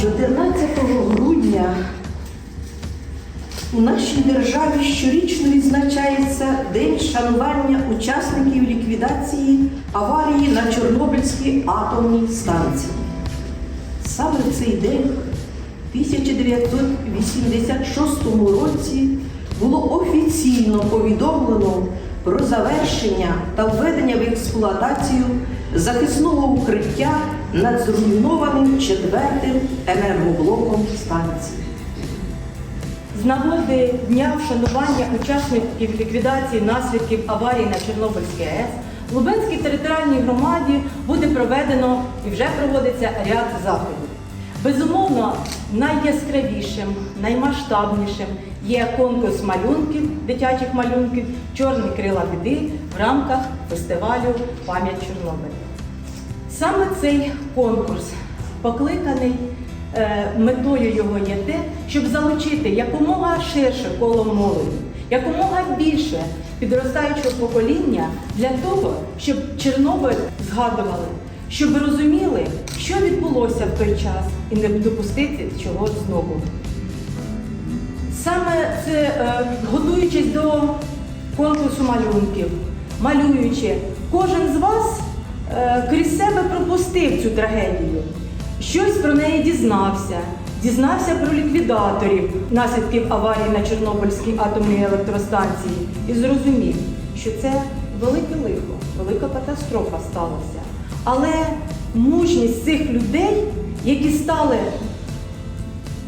14 грудня у нашій державі щорічно відзначається День шанування учасників ліквідації аварії на Чорнобильській атомній станції. Саме в цей день, в 1986 році, було офіційно повідомлено про завершення та введення в експлуатацію захисного укриття над зруйнованим четвертим енергоблоком станції. З нагоди дня вшанування учасників ліквідації наслідків аварії на Чорнобильській АЕС в Лубенській територіальній громаді буде проведено і вже проводиться ряд заходів. Безумовно, найяскравішим, наймасштабнішим є конкурс малюнків, дитячих малюнків Чорні крила біди в рамках фестивалю Пам'ять Чорнобиля. Саме цей конкурс покликаний е, метою його є те, щоб залучити якомога ширше коло молоді, якомога більше підростаючого покоління для того, щоб Чорнобиль згадували, щоб розуміли, що відбулося в той час, і не допустити цього знову. Саме це, е, готуючись до конкурсу малюнків, малюючи, кожен з вас крізь себе пропустив цю трагедію. Щось про неї дізнався, дізнався про ліквідаторів наслідків аварії на Чорнобильській атомній електростанції і зрозумів, що це велике лихо, велика катастрофа сталася. Але мужність цих людей, які стали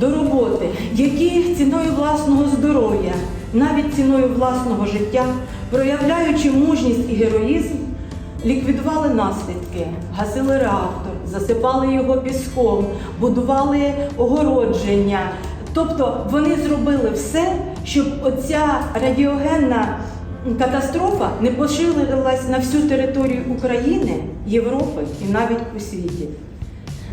до роботи, які ціною власного здоров'я, навіть ціною власного життя, проявляючи мужність і героїзм, ліквідували наслідки, гасили реактор, засипали його піском, будували огородження. Тобто вони зробили все, щоб оця радіогенна катастрофа не поширилась на всю територію України, Європи і навіть у світі.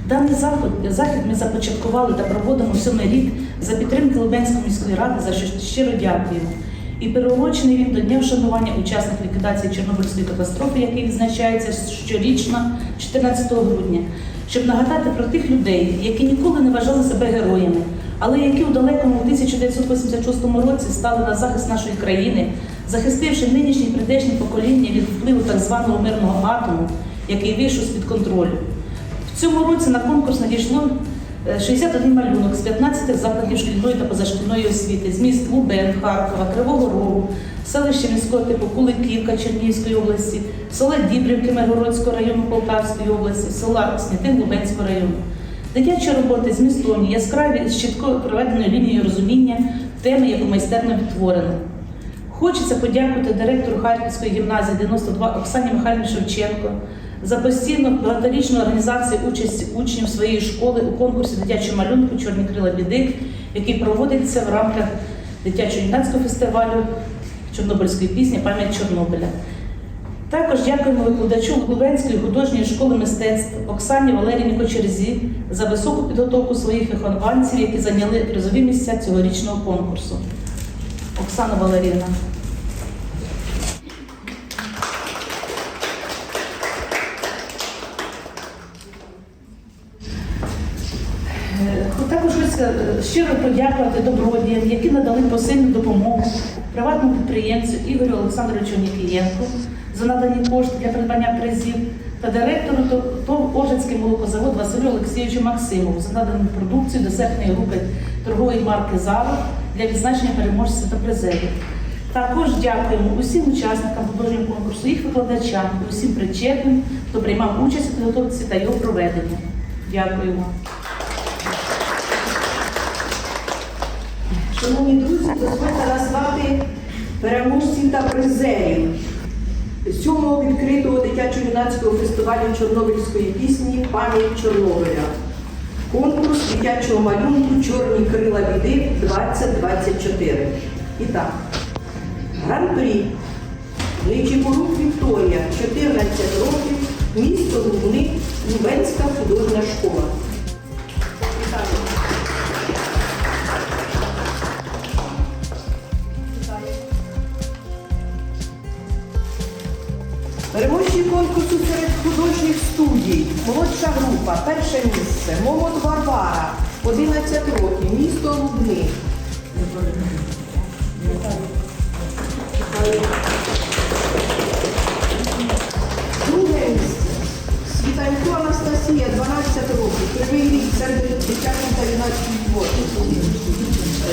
Даний заход, захід ми започаткували та проводимо сьомий рік за підтримки Лубенської міської ради, за що щиро дякуємо. І переурочений він до дня вшанування учасників ліквідації Чорнобильської катастрофи, який відзначається щорічно 14 грудня, щоб нагадати про тих людей, які ніколи не вважали себе героями, але які у далекому 1986 році стали на захист нашої країни, захистивши нинішнє і прийдешнє покоління від впливу так званого мирного атому, який вийшов з-під контролю. В цьому році на конкурс надійшло 61 малюнок з 15 закладів шкільної та позашкільної освіти з міст Лубен, Харкова, Кривого Рогу, селища міського типу Куликівка Чернігівської області, села Дібрівки Миргородського району Полтавської області, села Снітин Лубенського району. Дитячі роботи змістовні, яскраві з чітко проведеною лінією розуміння теми, яку майстерно відтворено. Хочеться подякувати директору Харківської гімназії 92 Оксані Михайлівні Шевченко за постійну багаторічну організацію участі учнів своєї школи у конкурсі дитячого малюнку Чорні крила біди, який проводиться в рамках дитячого юнацького фестивалю Чорнобильської пісні Пам'ять Чорнобиля. Також дякуємо викладачу Лубенської художньої школи мистецтв Оксані Валерійні Кочерзі за високу підготовку своїх вихованців, які зайняли призові місця цьогорічного конкурсу. Оксана Валерівна. Щиро подякувати добродіям, які надали посильну допомогу приватному підприємцю Ігорю Олександровичу Нікієнку за надані кошти для придбання призів та директору ТОВ Ожицький молокозавод Василю Олексійовичу Максимову за надану продукцію десертної групи торгової марки «Зава» для відзначення переможців та призерів. Також дякуємо усім учасникам художнього конкурсу, їх викладачам усім причетним, хто приймав участь у підготовці та його проведенні. Дякуємо. Шановні друзі, дозвольте назвати переможців та призерів сьомого відкритого дитячо-юнацького фестивалю Чорнобильської пісні Пам'ять Чорнобиля. Конкурс дитячого малюнку Чорні крила біди 2024. І так, гран-прі Нечіпорук Вікторія, 14 років, місто Лубни, Лубенська художня школа. Переможці конкурсу серед художніх студій молодша група, перше місце, Момот Варвара, 11 років, місто Лубни. Друге місце. Світанько Анастасія, 12 років, Кривий рік, серед дитячого та юнацьких творчості.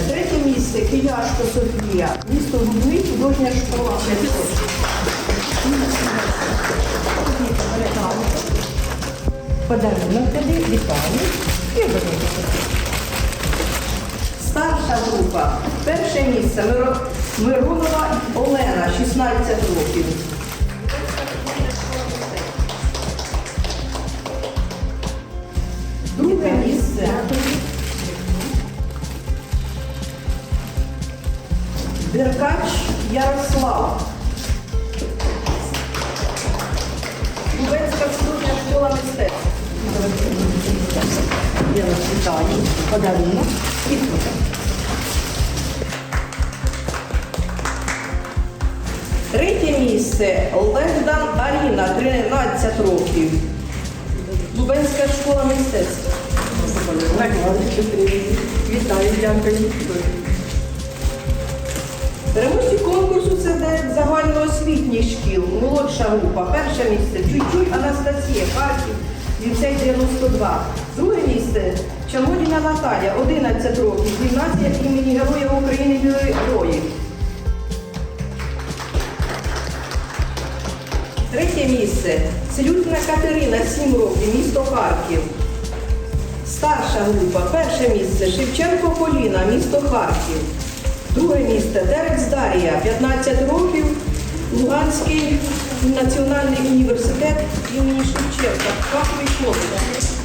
Третє місце Кияшко Софія, місто Лубни, художня школа. Подарунок тобі, вітаю. І будемо. Старша група. Перше місце Миронова Олена, 16 років. Друге місце. Деркач Ярослав. Лубенська служня школа мистецтв. Я вас вітаю. Подарунок. І фото. Третє місце Легдан Аріна, 13 років. Лубенська школа мистецтв. Вітаю, дякую. Переможці конкурсу це де загальноосвітніх шкіл, молодша група. Перше місце Чуй-Чуй Анастасія, Харків, ліцей 92. Друге місце Чамодіна Наталя, 11 років, гімназія імені Героя України Героїв. Третє місце Целюкіна Катерина, 7 років, місто Харків. Старша група, перше місце Шевченко Поліна, місто Харків. Друге місце Дерекс Дарія, 15 років, Луганський національний університет імені Шевченка. Фаховий хлопець.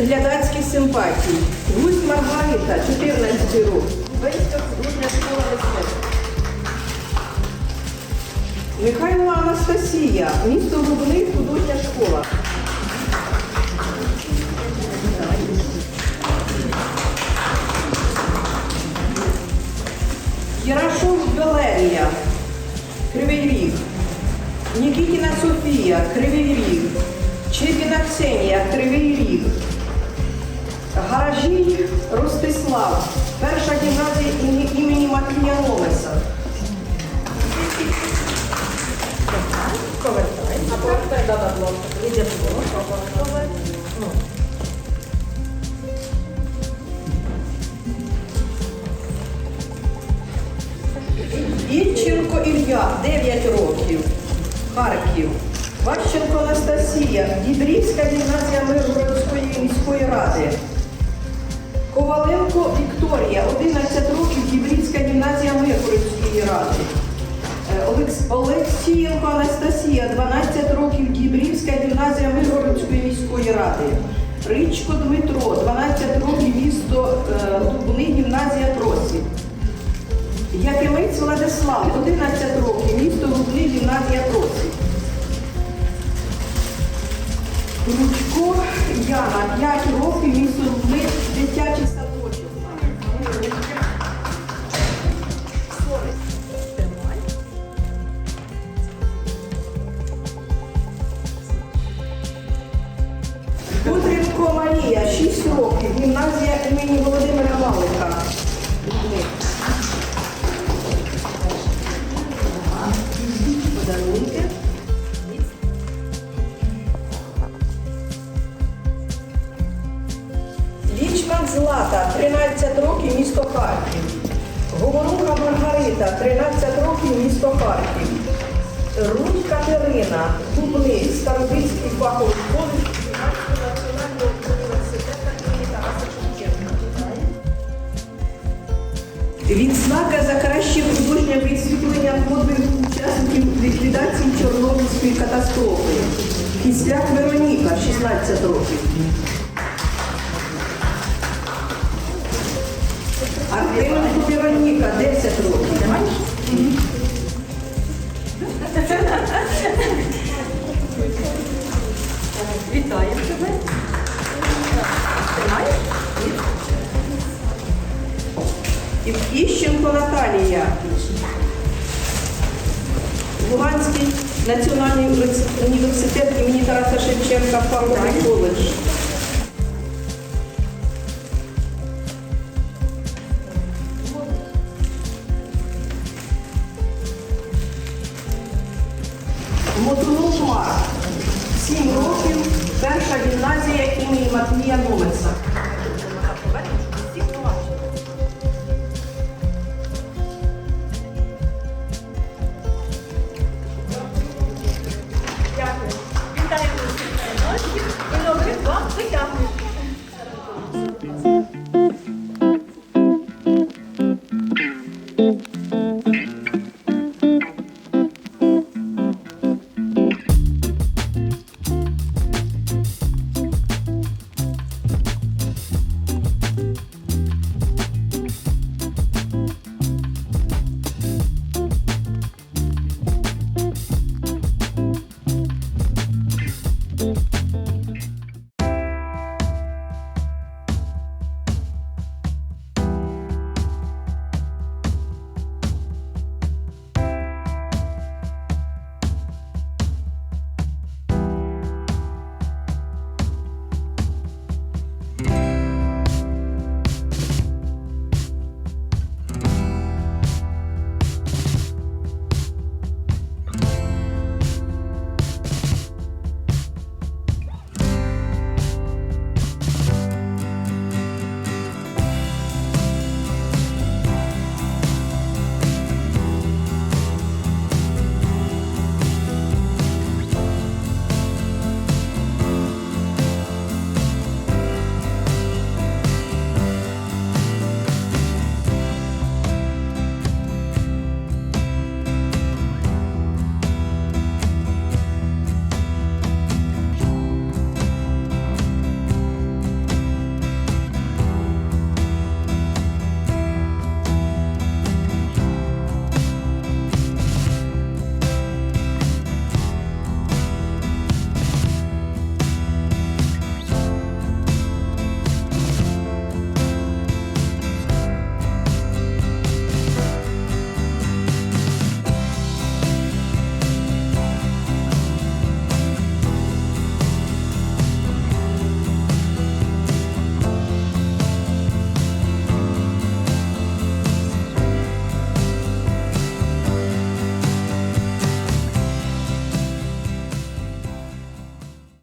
Приз глядацьких симпатій. Гусь Маргарита, 14 років. Веська художня школа мистецтв. Михайлова Анастасія, місто Лубни, художня школа. Ярашов Валерія, Кривий Ріг. Нікітіна Софія, Кривий Ріг. Чепіна Ксенія, Кривий Ріг. Гаражій Ростислав, перша гімназія імені- Матвія Ломеса. Повертай. А повертай, да, да, ласка. Іде було. Ну. Ільченко Ілля, 9 років, Харків. Ващенко Анастасія, Дібрівська гімназія Миргородської міської ради. Коваленко Вікторія, 11 років, Дібрівська гімназія Миргородської ради. Е, Олексієнко Анастасія, 12 років, Дібрівська гімназія Миргородської міської ради. Ричко Дмитро, 12 років, місто е, Дубни, гімназія Просвіт. Якимець Владислав, 11 років, місто Лубни, гімназія Просвіт. Ручко Яна, 5 років, місто Лубни, дитячий садочок. Вічман Злата, 13 років, місто Харків. Говоруха Маргарита, 13 років, місто Харків. Рудь Катерина, Дубни, Старобільський фаховий коледж національного університету імені Тараса. Відзнака за краще художнє висвітлення подвигу учасників ліквідації Чорнобильської катастрофи. Кисляк Вероніка, 16 років. 10 років. Вітаю тебе. І- Іщенко Наталія. Луганський національний університет імені Тараса Шевченка, фармовий коледж. гімназія імені Матвія Номеса.